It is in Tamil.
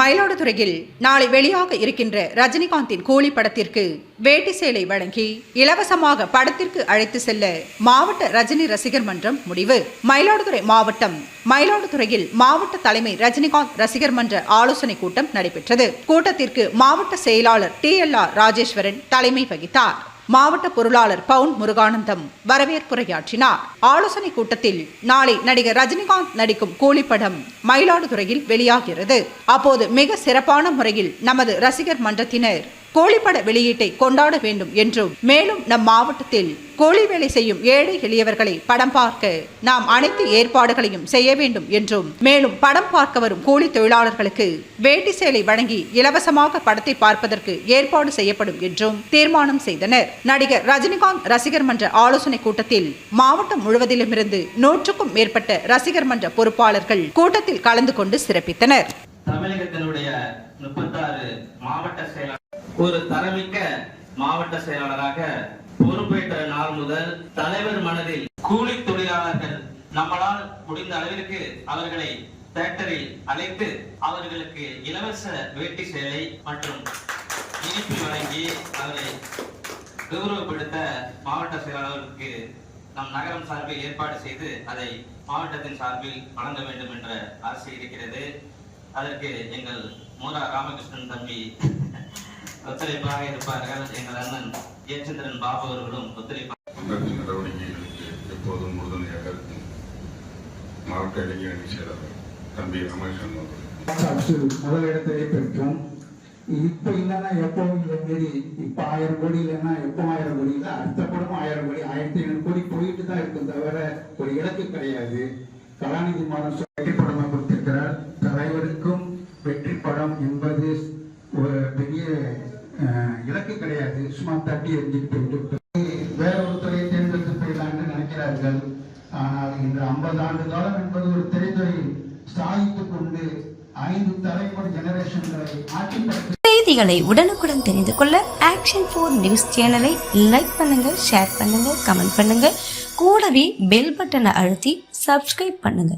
மயிலாடுதுறையில் நாளை வெளியாக இருக்கின்ற ரஜினிகாந்தின் கூலி படத்திற்கு வேட்டி சேலை வழங்கி இலவசமாக படத்திற்கு அழைத்து செல்ல மாவட்ட ரஜினி ரசிகர் மன்றம் முடிவு. மயிலாடுதுறை மாவட்டம் மயிலாடுதுறையில் மாவட்ட தலைமை ரஜினிகாந்த் ரசிகர் மன்ற ஆலோசனை கூட்டம் நடைபெற்றது. கூட்டத்திற்கு மாவட்ட செயலாளர் டி எல் ஆர் ராஜேஸ்வரன் தலைமை வகித்தார். மாவட்ட பொருளாளர் பவுன் முருகானந்தம் வரவேற்புரையாற்றினார். ஆலோசனை கூட்டத்தில் நாளை நடிகர் ரஜினிகாந்த் நடிக்கும் கூலிப்படம் மயிலாடுதுறையில் வெளியாகிறது. அப்போது மிக சிறப்பான முறையில் நமது ரசிகர் மன்றத்தினர் கோழிப்பட வெளியீட்டை கொண்டாட வேண்டும் என்றும் மேலும் நம் மாவட்டத்தில் கோழி வேலை செய்யும் ஏழை எளியவர்களை படம் பார்க்க நாம் அனைத்து ஏற்பாடுகளையும் செய்ய வேண்டும் என்றும் மேலும் படம் பார்க்க வரும் கூலி தொழிலாளர்களுக்கு வேட்டி சேலை வழங்கி இலவசமாக படத்தை பார்ப்பதற்கு ஏற்பாடு செய்யப்படும் என்றும் தீர்மானம் செய்தனர். நடிகர் ரஜினிகாந்த் ரசிகர் மன்ற ஆலோசனை கூட்டத்தில் மாவட்டம் முழுவதிலுமிருந்து நூற்றுக்கும் மேற்பட்ட ரசிகர் மன்ற பொறுப்பாளர்கள் கூட்டத்தில் கலந்து கொண்டு சிறப்பித்தனர். தமிழகத்தினுடைய முப்பத்தாறு மாவட்ட செயலாளர் ஒரு தரமிக்க மாவட்ட செயலாளராக பொறுப்பேற்ற நாள் முதல் தலைவர் மனதில் கூலி தொழிலாளர்கள் நம்மளால் முடிந்த அளவிற்கு அவர்களை தேட்டரில் அழைத்து அவர்களுக்கு இலவச வேட்டி சேலை மற்றும் இனிப்பு வழங்கி அவரை கௌரவப்படுத்த மாவட்ட செயலாளருக்கு நம் நகரம் சார்பில் ஏற்பாடு செய்து அதை மாவட்டத்தின் சார்பில் வழங்க வேண்டும் என்ற ஆசை இருக்கிறது. அதற்கு எங்கள் மூரா ராமகிருஷ்ணன் தம்பி ஒத்துழைப்பாக இருப்பார்கள். எங்கள் அண்ணன் ஜெயச்சந்திரன் பாபு அவர்களும் ஒத்துழைப்பாக நடவடிக்கைகளுக்கு எப்போதும் உறுதுணையாக இருக்கும். மாவட்ட இளைஞரணி செயலாளர் தம்பி ராமகிருஷ்ணன் அவர்கள். அரசு முதலிடத்தை பெற்றோம் இப்ப இல்லைன்னா எப்போ இல்லை மாரி இப்ப ஆயிரம் கோடி இல்லைன்னா எப்போ ஆயிரம் கோடி இல்லை அடுத்த படமும் ஆயிரம் கோடி ஆயிரத்தி ஐநூறு கோடி போயிட்டு தான் இருக்கும் தவிர ஒரு இலக்கு கிடையாது. கலாநிதி மாதம் தலைவருக்கும் வெற்றி படம் என்பது ஒரு பெரிய இலக்கு கிடையாது. சும்மா தட்டி எரிஞ்சுட்டு விட்டு வேற ஒரு துறையை தேர்ந்தெடுத்து போயிடலாம்னு நினைக்கிறார்கள். ஆனால் இன்று ஐம்பது ஆண்டு காலம் என்பது ஒரு திரைத்துறையில் சாதித்துக் கொண்டு ஐந்து தலைமுறை ஜெனரேஷன்களை ஆட்சிப்படுத்த செய்திகளை உடனுக்குடன் தெரிந்து கொள்ள ஆக்ஷன் ஃபோர் நியூஸ் சேனலை லைக் பண்ணுங்க ஷேர் பண்ணுங்க கமெண்ட் பண்ணுங்க கூடவே பெல் பட்டனை அழுத்தி சப்ஸ்கிரைப் பண்ணுங்க